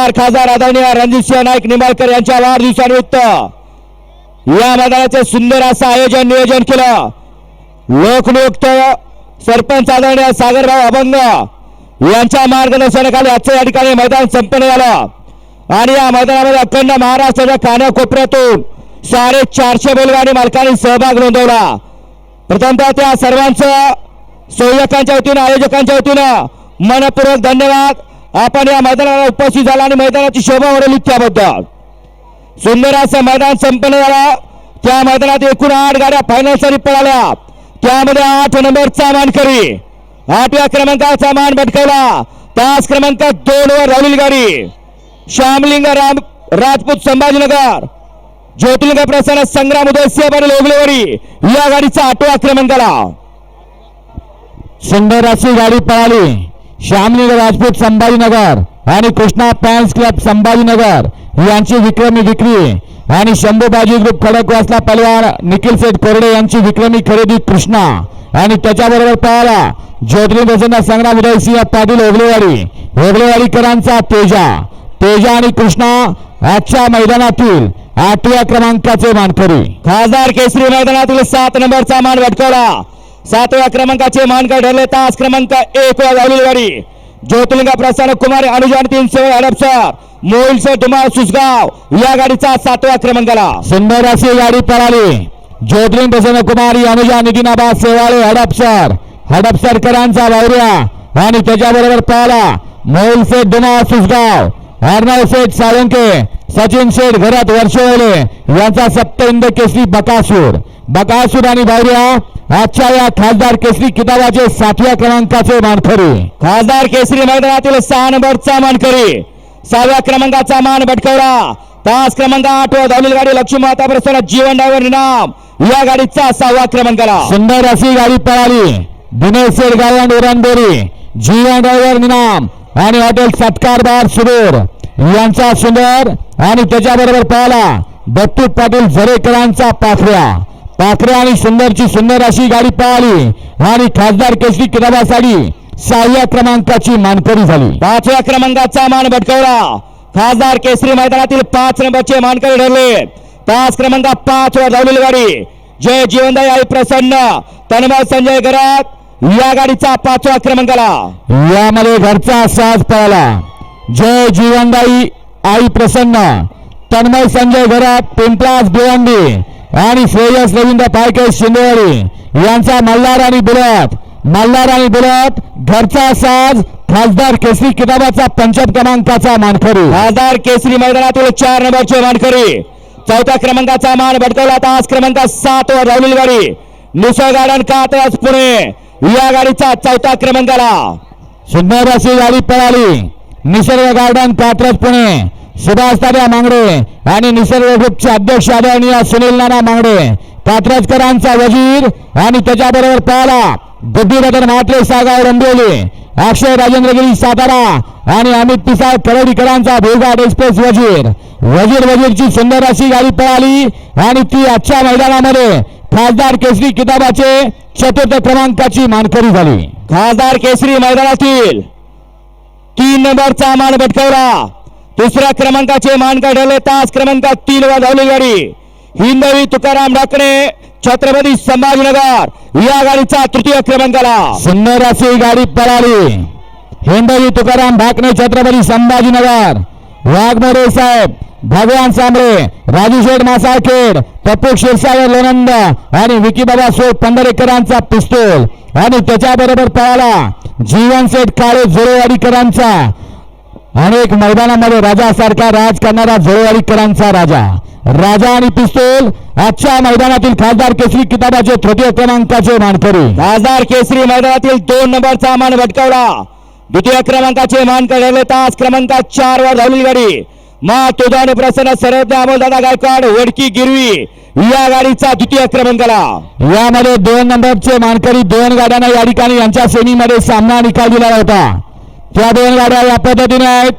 आमदार खासदार आदरणीय रणजितसिंह नाईक निंबाळकर यांच्या वाढदिवसानिमित्त या मैदानाचे सुंदर असं आयोजन नियोजन केलं. लोकनियुक्त सरपंच आदरणीय सागरभाऊ अभंग यांच्या मार्गदर्शनाखाली आजच्या या ठिकाणी मैदान संपन्न झालं. आणि या मैदानामध्ये अखंड महाराष्ट्राच्या कानाकोपऱ्यातून साडे चारशे बैलगाडी मालकांनी सहभाग नोंदवला. प्रथमतः त्या सर्वांचं संयोजकांच्या वतीनं आयोजकांच्या वतीनं मनपूर्वक धन्यवाद. आपण या मैदानाला उपस्थित झाला आणि मैदानाची शोभा वाढवली त्याबद्दल. सुंदर असं मैदान संपन्न झालं. त्या मैदानात एकूण आठ गाड्या फायनलसाठी पळाल्या. त्यामध्ये आठ नंबरचा मानकरी. आठव्या क्रमांकाचा मान भटकवला. तास क्रमांक दोन वर राहुल गाडी. श्यामलिंग राम राजपूत संभाजीनगर. ज्योतिलिंग प्रसन्न संग्राम उदयसिंह पाटील ओगलेवाडी या गाडीचा आठवा क्रमांकाला. सुंदर अशी गाडी पळाली. श्यामनगर राजपूत संभाजीनगर आणि कृष्णा पॅन्स क्लब संभाजीनगर. यांची विक्रमी विक्री आणि शंभूबाजी ग्रुप खडकवासला पलवार निखिल सेठ कोरडे यांची विक्रमी खरेदी कृष्णा. आणि त्याच्याबरोबर पळाला ज्योतिरी प्रसन्न संग्राम उदयसिंह पाटील ओगलेवाडी ओगलेवाडीकरांचा तेजा. तेजा आणि कृष्णा आजच्या मैदानातील आठव्या क्रमांकाचे मानकरी. खासदार केसरी मैदानातील सात नंबरचा मान भटकवला. सातव्या क्रमांकाचे मानकर ठरले तास क्रमांक एक वर गाडी ज्योतिलिंगा प्रसन्न कुमार अनुजान तीन सेवन हडपसर मोहिलसे धुमाळ सुसगाव या गाडीचा सातव्या क्रमांकाला. सुंदर अशी गाडी पळाली. ज्योतिलिंग प्रसन्न कुमारी अनुजा नितीनाबा सेवाळे हडपसर हडपसरकरांचा वावऱ्या आणि त्याच्याबरोबर पळाला. मोहिल सेठ दुमा सुसगाव अर्णव सेठ साळुंके सचिन शेठ घरात वर्षवले. यांचा सप्त इंद केसरी बकासूर. बकासूर आणि भावऱ्या आजच्या या खासदार केसरी किताबाचे सातव्या क्रमांकाचे मानकरी. खासदार केसरी मैदानातील सहा नंबरचा मानकरी. सहाव्या क्रमांकाचा मान भटकवला. तास क्रमांक आठ वर धावलेली गाडी लक्ष्मी माता प्रसन्न जीवन डायव्हर इनाम या गाडीचा सहावा क्रमांकाला सुंदर अशी गाडी पळाली. दिनेश शेठ गायन उरणबोरी जीवन डायव्हर निनाम आणि हॉटेल सत्कार बार सुरूर यांचा सुंदर आणि त्याच्याबरोबर पळाला. दत्तू पाटील झरेकरांचा पाखऱ्या. पाखऱ्या आणि सुंदरची सुंदर अशी गाडी पळाली आणि खासदार केसरी किताबासाठी सहाव्या क्रमांकाची मानकरी झाली. पाचव्या क्रमांकाचा मान भटकवला. खासदार केसरी मैदानातील पाच नंबरचे मानकरी ठरले. तास क्रमांक पाच वर धावलेली गाडी. जय जीवनदाई आई प्रसन्न. तन्मय संजय गरात या गाडीचा पाचव्या क्रमांकाला. यामध्ये घरचा साज पळाला. जय जीवनदाई आई प्रसन्न. तन्मय संजय घरात पिंपलास भिवंडी. आणि श्रेयस रवींद्र पायके शिंदेवाडी यांचा मल्हार आणि बुलट. मल्हार आणि बुलट घरचा साज खासदार केसरी किताबाचा पंचम क्रमांकाचा मानकरी. खासदार केसरी मैदानातील चार नंबरचे मानकरी. चौथ्या क्रमांकाचा मान भटकवला तास क्रमांक सात वर धावलेली गाडी. निसर्ग गार्डन कात्रज पुणे. या गाडीचा चौथ्या क्रमांकाला. सुंदर अशी गाडी पळाली. निसर्ग गार्डन कात्रज पुणे. सुभाष दादा मांगडे आणि निसर्ग ग्रुपचे अध्यक्ष आदरणीय सुनील नाना मांगडे. कात्रजकरांचा वजीर आणि त्याच्याबरोबर पळाला बुद्धिरतन म्हात्रे सागाव रंबिवली अक्षय राजेंद्रगिरी सातारा आणि अमित पिसाळ करवडीकरांचा भोगाट एक्सप्रेस वजीर. वजीर वजीरची सुंदर अशी गाडी पळाली आणि ती आजच्या मैदानामध्ये खासदार केसरी किताबाचे चतुर्थ क्रमांकाची मानकरी झाली. खासदार केसरी मैदानातील तीन नंबरचा मान भटकवला तिसऱ्या क्रमांकाचे मानकर ठरले. तास क्रमांक तीन वर धावली गाडी. हिंदवी तुकाराम ढाकणे छत्रपती संभाजीनगर. या गाडीचा तृतीय क्रमांकाला. सुंदर अशी गाडी पळाली. हिंदवी तुकाराम ढाकणे छत्रपती संभाजीनगर. वाघमोरे साहेब भगवान सांबरे राजू शेठ मासाळखेड पप्पू क्षीरसागर लोनंद आणि विकीबाबा सोड पंढरेकरांचा पिस्तूल. आणि त्याच्याबरोबर पळाला जीवन सेठ काळे जोरेवाडीकरांचा अनेक मैदानामध्ये राजासारखा राज करणारा जोरेवाडीकरांचा राजा. राजा आणि पिस्तूल आजच्या मैदानातील खासदार केसरी किताबाचे तृतीय क्रमांकाचे मानकरी. खासदार केसरी मैदानातील दोन नंबरचा मान भटकवला. द्वितीय क्रमांकाचे मानकर ठरले तास क्रमांक चार वर धावलेली गाडी. मा तुदाने प्रसन्न सरद अमोलदादा गायकवाड वडकी गिरवी या गाडीचा द्वितीय क्रमांकाला. यामध्ये दोन नंबरचे मानकरी दोन गाड्यांना या ठिकाणी यांच्या श्रेणीमध्ये सामना निकाल दिला होता. त्या दोन गाड्या या पद्धतीने आहेत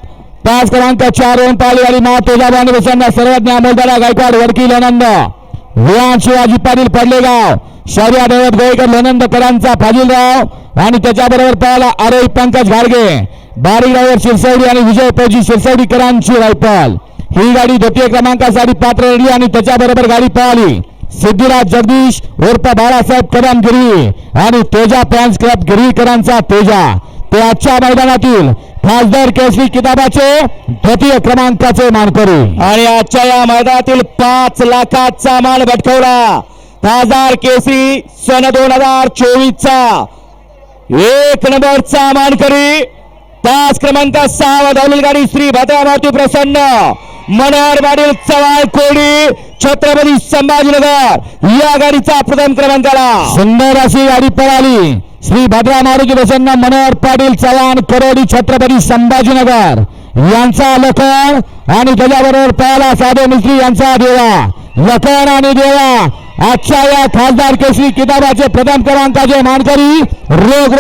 पाच क्रमांक चार ओम पाली आणि मा तुळजाभवानी प्रसन्न सर्वज्ञ अमोलदादा गायकवाड वडकी लोनंद विहान शिवाजी पाटील पडलेगाव शौर्या दैवत गोयकर लोनंदकरांचा फाजीलराव आणि त्याच्याबरोबर पळाला आरोही पंकज घाडगे बारी ड्रायव्हर शिरसवडी आणि विजय पैजी शिरसवडीकरांची रायफल. ही गाडी द्वितीय क्रमांकासाठी पात्र ठरली आणि त्याच्याबरोबर गाडी पळाली सिद्धिराज जगदीश उर्फ बाळासाहेब कदम गिरवी आणि तेजा फॅन्स क्लब गिरीकरांचा तेजा. ते आजच्या मैदानातील खासदार केसरी किताबाचे द्वितीय क्रमांकाचे मानकरी. आणि आजच्या या मैदानातील पाच लाखाचा मान भटकवला. खासदार केसरी सन दोन हजार चोवीसचा एक नंबरचा मानकरी. पाच क्रमांक सहा धावलेली गाडी श्री भद्रा प्रसन्न. मनोहर पाटील चव्हाण कोडी छत्रपती संभाजीनगर. या गाडीचा प्रथम क्रमांकाला सुंदर अशी गाडी पळाली. श्री भद्रा मारुती प्रसन्न मनोहर पाटील चव्हाण करोडी छत्रपती संभाजीनगर. यांचा लखन आणि त्याच्याबरोबर पळाला साधे मिस्त्री यांचा देवा लखन आणि देवा आजच्या या खासदार केसरी किताबाचे प्रथम क्रमांकाचे मानकरी रोख